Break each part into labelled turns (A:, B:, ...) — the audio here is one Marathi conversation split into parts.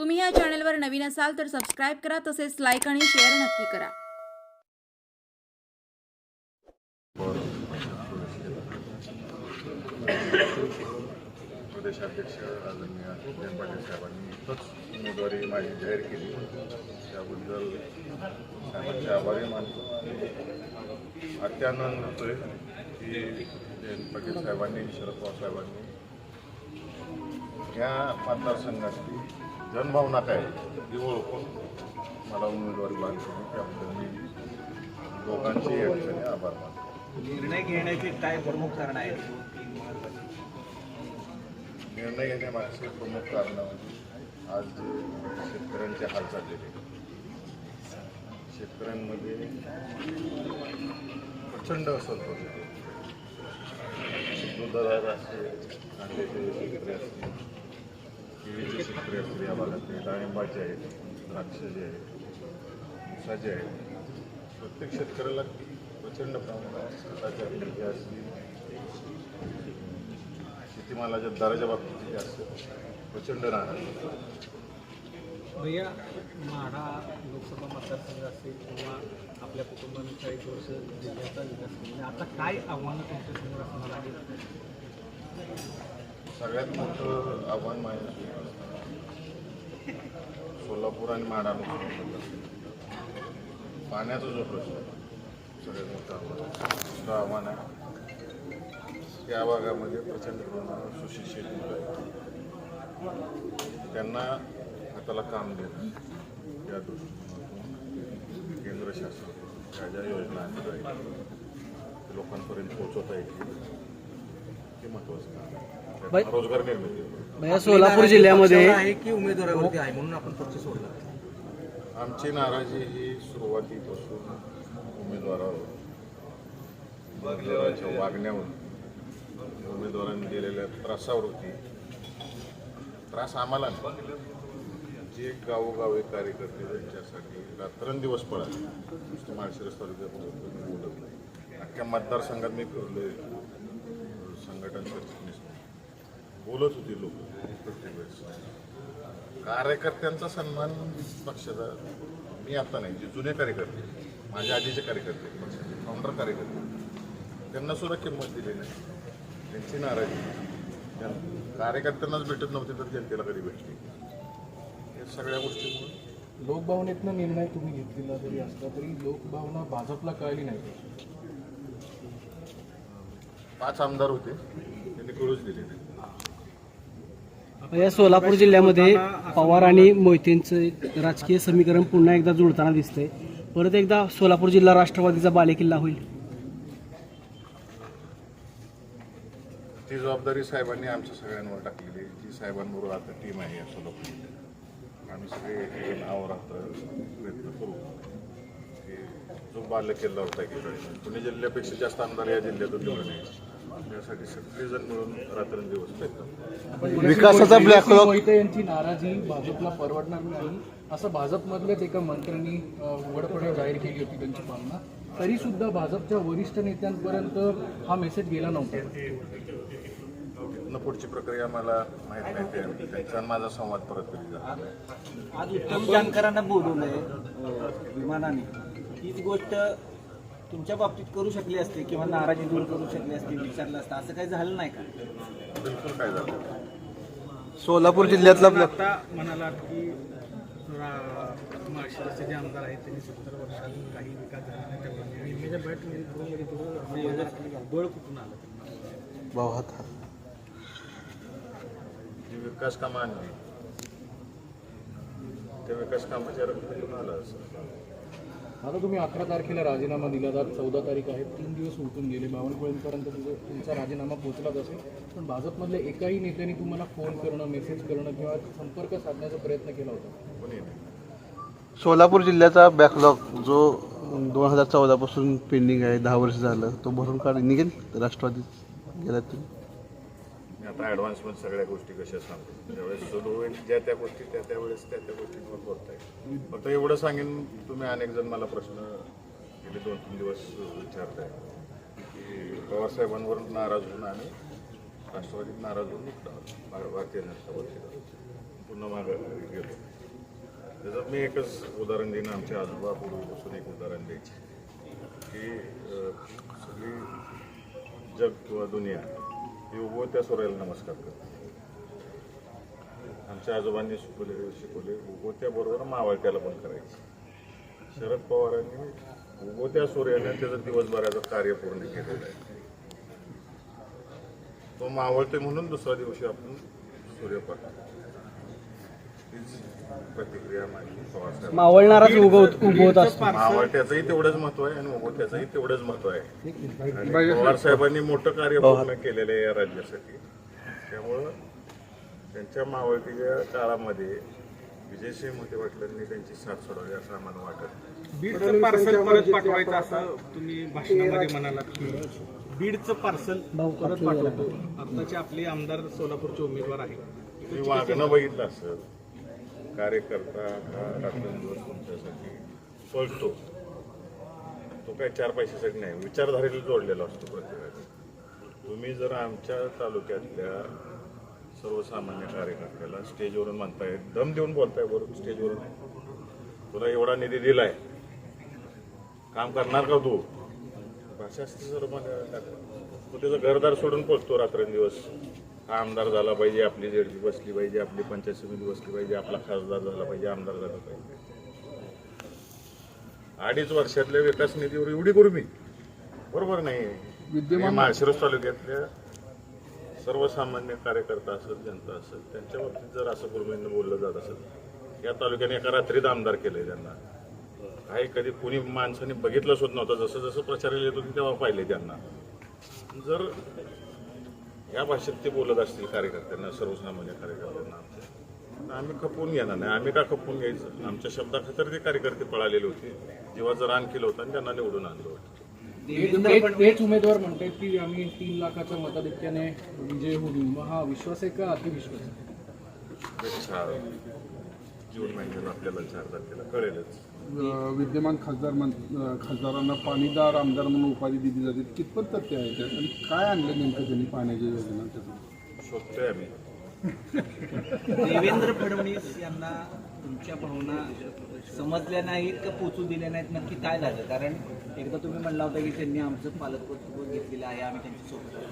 A: तुम्ही या चॅनलवर नवीन असाल तर सबस्क्राईब करा तसेच लाईक आणि शेअर नक्की करा.
B: प्रदेशाध्यक्ष आदरणीय जयंत पाटील साहेबांनी नुकतंच उमेदवारी माझी जाहीर केली. त्याबद्दल साहेबांचे आभारी मानतो. आणि अत्यानंद होतोय की जयंत पाटील साहेबांनी शरद पवार साहेबांनी या मतदारसंघातली जनभावना काय ती ओळखून मला उमेदवारी बांधली त्याबद्दल मी या ठिकाणी आभार मानतो
C: निर्णय घेण्याचे काय प्रमुख कारण आहेत
B: निर्णय घेण्यामागचे प्रमुख कारण म्हणजे आज शेतकऱ्यांचे हाल चाललेले. शेतकऱ्यांमध्ये प्रचंड असंतोष आहे. दुधादार असे कांद्याचे शेतकरी असतील केळीचे शेतकरी असतील या भागातले डाळिंबाचे आहेत द्राक्ष जे आहेत ऊसाचे आहेत प्रत्येक शेतकऱ्याला प्रचंड प्रमाणात खताच्या किमती असतील शेतीमालाच्या दराच्या बाबतीत असतं प्रचंड राहणार
D: भैया माढा लोकसभा मतदारसंघ असेल किंवा आपल्या कुटुंबानुसार एक वर्ष जिल्ह्याचा विकास म्हणजे आता काय आव्हानं तुमच्या असणार आहे
B: सगळ्यात मोठं आव्हान माझ्या सोलापूर आणि माडा पाण्याचा जो प्रश्न सगळ्यात मोठं आव्हान. दुसरं आव्हान आहे त्या भागामध्ये प्रचंड प्रमाणात सुशिक्षित मुलं आहेत. त्यांना हाताला काम देणं या दृष्टीकोनातून केंद्र शासन ज्या ज्या योजना आहेत लोकांपर्यंत पोहोचवता येतील हे महत्त्वाचं काम आहे. रोजगार निर्मिती
E: सोलापूर जिल्ह्यामध्ये
C: आहे की उमेदवारावरती आहे म्हणून आपण पक्ष सोडला
B: आमची नाराजी ही सुरुवातीपासून उमेदवारावर उमेदवाराच्या वागण्यावर उमेदवारांनी दिलेल्या त्रासावर होती त्रास आम्हाला. जे गावोगावी कार्यकर्ते त्यांच्यासाठी रात्रंदिवस पळाले नुसतं माळशिरस तालुक्यात मी बोलत नाही अख्ख्या मतदारसंघात मी फिरलोय संघटन. बोलत होती लोक प्रत्येक वेळेस. कार्यकर्त्यांचा सन्मान पक्षाचा मी आता नाही जे जुने कार्यकर्ते माझ्या आधीचे कार्यकर्ते पक्षाचे फाउंडर कार्यकर्ते त्यांना सुद्धा किंमत दिली नाही. त्यांची नाराजी. त्यां- कार्यकर्त्यांनाच भेटत नव्हती तर जनतेला कधी भेटली? या सगळ्या गोष्टींमुळे.
D: लोकभावनेतनं निर्णय तुम्ही घेतलेला जरी असला तरी लोकभावना भाजपला कळली नाही.
B: पाच आमदार होते त्यांनी कळूच दिले नाही.
E: या सोलापूर जिल्ह्यामध्ये पवार आणि मोहितेंचं राजकीय समीकरण पुन्हा एकदा जुळताना दिसतंय. परत एकदा सोलापूर जिल्हा राष्ट्रवादीचा बालेकिल्ला होईल.
B: ती जबाबदारी साहेबांनी आमच्या सगळ्यांवर टाकलेली आहे. जी साहेबांबरोबर आता टीम आहे या सोलापूर जिल्ह्यात. आम्ही सगळे एकजण आहोत प्रयत्न करू. की जो बाल्य केला होता की पुणे जिल्ह्यापेक्षा जास्त आमदार या जिल्ह्यातून निवडून त्यासाठी सगळेजण मिळून रात्रंदिवस प्रयत्न
E: विकासाचा backlog-
D: मोहिते यांची नाराजी भाजपला परवडणार नाही असं भाजपमधल्याच एका मंत्र्यांनी उघडपणे जाहीर केली होती त्यांची पालना. तरी सुद्धा भाजपच्या वरिष्ठ नेत्यांपर्यंत हा मेसेज गेला नव्हता.
B: न पुढची प्रक्रिया मला माहीत नाही त्यांचा माझा संवाद परत कधी नाही.
C: आज उत्तम जानकरांना बोलवलंय विमानाने. तीच गोष्ट तुमच्या बाबतीत करू शकली असते किंवा नाराजी दूर करू शकली असते विचारलं असतं असं काही झालं नाही का?
B: बिलकुल काय झालं
E: सोलापूर जिल्ह्यातला
D: आता म्हणालात की महाराष्ट्राचे जे आमदार आहेत त्यांनी सत्तर वर्षात काही विकास झाला नाही दोन मध्ये दोन बळ कुठून आलं?
B: जी विकास कामं आणली त्या विकास कामाच्या रक्कमेतून आलं असं.
D: आता तुम्ही अकरा तारखेला राजीनामा दिला जात चौदा तारीख आहे तीन दिवस उलटून गेले. बावनकुळेंपर्यंत तुझं तुमचा राजीनामा पोहोचलाच असेल. पण भाजपमधल्या एकाही नेत्याने तुम्हाला फोन करणं मेसेज करणं किंवा संपर्क साधण्याचा प्रयत्न केला होता.
E: सोलापूर जिल्ह्याचा बॅकलॉग जो दोन हजार चौदापासून पेंडिंग आहे दहा वर्ष झालं तो भरून काढ निघेल? राष्ट्रवादीत गेला तुम्ही?
B: आता ॲडव्हान्समध्ये सगळ्या गोष्टी कशा सांगतो ज्यावेळेस सुरू होईल ज्या त्या गोष्टी त्या त्यावेळेस त्या त्या गोष्टींवर बोलता येईल. फक्त एवढं सांगेन तुम्ही अनेक जण मला प्रश्न गेले दोन तीन दिवस विचारताय. की पवारसाहेबांवर नाराज होऊन आम्ही राष्ट्रवादीत नाराज होऊन निघतो भारतीय जनता पार्टीला पुन्हा मागं गेलो. त्याचं मी एकच उदाहरण देईन आमच्या आजोबा पूर्वीपासून एक उदाहरण द्यायचे. की सगळी जग किंवा दुनिया उभं त्या सूर्याला नमस्कार करते. आमच्या आजोबांनी शिकवले शिकवले उगवत्याबरोबर मावळत्याला पण करायचं. शरद पवारांनी उगोत्या सूर्याने त्याचं दिवसभराचं कार्य पूर्ण केलेलं आहे. तो मावळते म्हणून दुसऱ्या दिवशी आपण सूर्य प्रतिक्रिया माझी पवारसाहेब
C: मावळणाराच उगवत उगवत असतो.
B: मावळत्याचंही तेवढंच महत्त्व आहे आणि उगवत्याचंही तेवढंच महत्त्व आहे. आणि पवार साहेबांनी मोठं कार्य पूर्ण केलेलं आहे या राज्यासाठी. त्यामुळं त्यांच्या मावळतीच्या काळामध्ये विजयसिंह मोठे पाटलांनी त्यांची साथ सोडवली असं आम्हाला वाटत
F: बीडचं पार्सल परत पाठवायचं असं तुम्ही भाषणामध्ये म्हणालात की बीडचं पार्सल परत पाठवतो. आताचे आपले आमदार सोलापूरचे उमेदवार आहेत.
B: तुम्ही वागणं बघितलं असेल. कार्यकर्ता हा रात्रंदिवस तुमच्यासाठी पळतो. तो काय चार पैशासाठी नाही विचारधारेला जोडलेला असतो प्रत्येकाने तुम्ही जर आमच्या तालुक्यातल्या सर्वसामान्य कार्यकर्त्याला स्टेजवरून म्हणताय दम देऊन बोलताय बरोबर स्टेजवरून. तुला एवढा निधी दिलाय. काम करणार का तू? भाषा सर्व जर त्याचं घरदार सोडून पोचतो रात्रंदिवस. हा आमदार झाला पाहिजे आपली जेडपी बसली पाहिजे आपली पंचायत समिती बसली पाहिजे आपला खासदार झाला पाहिजे आमदार झाला पाहिजे. अडीच वर्षातल्या विकास निधीवर एवढी करू मी. बरोबर नाही. विद्यमान माळशिरस तालुक्यातल्या सर्वसामान्य कार्यकर्ता असेल जनता असेल त्यांच्या बाबतीत जर असं गुरुमींना बोललं जात असेल या तालुक्याने एका रात्रीत आमदार केलंय त्यांना. काही कधी कुणी माणसाने बघितलं सुद्धा नव्हतं. जसं जसं प्रचाराला येत होती तेव्हा पाहिले त्यांना. जर या भाषेत ते बोलत असतील कार्यकर्त्यांना सर्वसामान्य कार्यकर्त्यांना आमच्या आम्ही खपवून घेणार नाही. आम्ही का खपवून घ्यायचं? आमच्या शब्दाखातर ते कार्यकर्ते पळालेले होते. जीवाचं रान केलं होतं आणि त्यांना निवडून आणलं होतं.
D: तेच उमेदवार म्हणतात की आम्ही तीन लाखाच्या मताधिक्याने विजय होऊ मग हा विश्वास आहे का अतिविश्वास आहे?
B: जून महिन्यात आपल्याला चार तारखेला कळेलच.
G: विद्यमान खासदार म्हण अ, खासदारांना पाणीदार आमदार म्हणून उपाधी दिली जाते. कितपत तथ्य आहे त्यात? आणि काय आणलं नेमकं त्यांनी पाण्याच्या योजना त्यातून
B: शोधतोय आम्ही.
C: देवेंद्र फडणवीस यांना तुमच्या भावना समजल्या नाहीत का पोचू दिल्या नाहीत? नक्की काय झालं? कारण एकदा तुम्ही म्हणला होता की त्यांनी आमचं पालकत्व घेतलेलं आहे आम्ही त्यांच्यासोबत आहोत.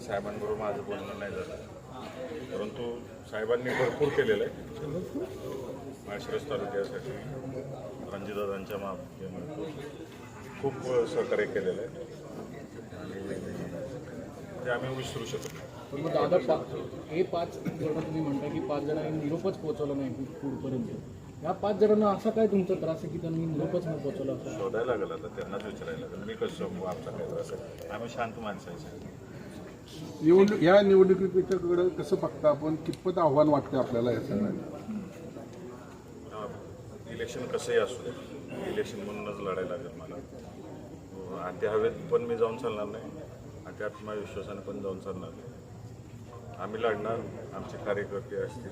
B: साहेबांबरोबर माझं बोलणं नाही झालं. परंतु साहेबांनी भरपूर केलेलं आहे. माळशिरस तालुक्यासाठी रणजितदादांच्या माध्यमातून खूप सहकार्य केलेलं आहे. आणि ते आम्ही विसरू शकत
D: पण मग दादा पा हे पाच जण तुम्ही म्हणता की पाच जणांनी निरोपच पोहोचवला नाही पुढपर्यंत. या पाच जणांना असा काय तुमचा त्रास आहे की त्यांनी निरोपच नाही पोहोचवला असं?
B: शोधायला लागेल आता त्यांनाच विचारायला लागेल. मी कसं सांगू आमचा काय त्रास आहे? आम्ही शांत माणसं आहे
G: निवडणूक या निवडणुकीकडे कसं बघता आपण? कितपत आव्हान वाटते आपल्याला या सगळ्यांना
B: इलेक्शन कसंही असू दे इलेक्शन म्हणूनच लढायला लागेल मला. आणि त्या हवेत पण मी जाऊन चालणार नाही आणि आत्मविश्वासाने पण जाऊन चालणार नाही. आम्ही लढणार आमचे कार्यकर्ते असतील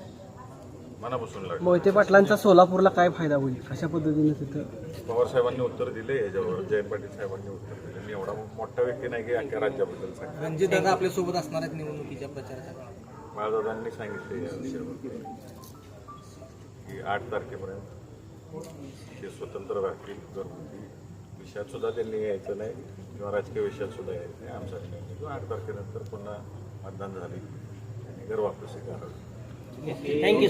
B: मनापासून लढणार.
H: मोहिते पाटलांचा सोलापूरला काय फायदा होईल? कशा पद्धतीने तिथं?
B: पवार साहेबांनी उत्तर दिले याच्यावर जयंत पाटील साहेबांनी उत्तर दिले. मी एवढा मोठा व्यक्ती नाही की अख्ख्या राज्याबद्दल सांगितलं
C: रणजित दादा आपल्यासोबत असणार आहेत निवडणुकीच्या प्रचारासाठी
B: बाळदादांनी सांगितले या विषयावर. की आठ तारखेपर्यंत ते स्वतंत्र राहतील घरगुती विषयात सुद्धा त्यांनी यायचं नाही किंवा राजकीय विषयात सुद्धा यायचं नाही. आमचा निर्णय किंवा आठ तारखेनंतर पुन्हा मतदान झाले. आणि घर वापस करावं
H: थँक्यू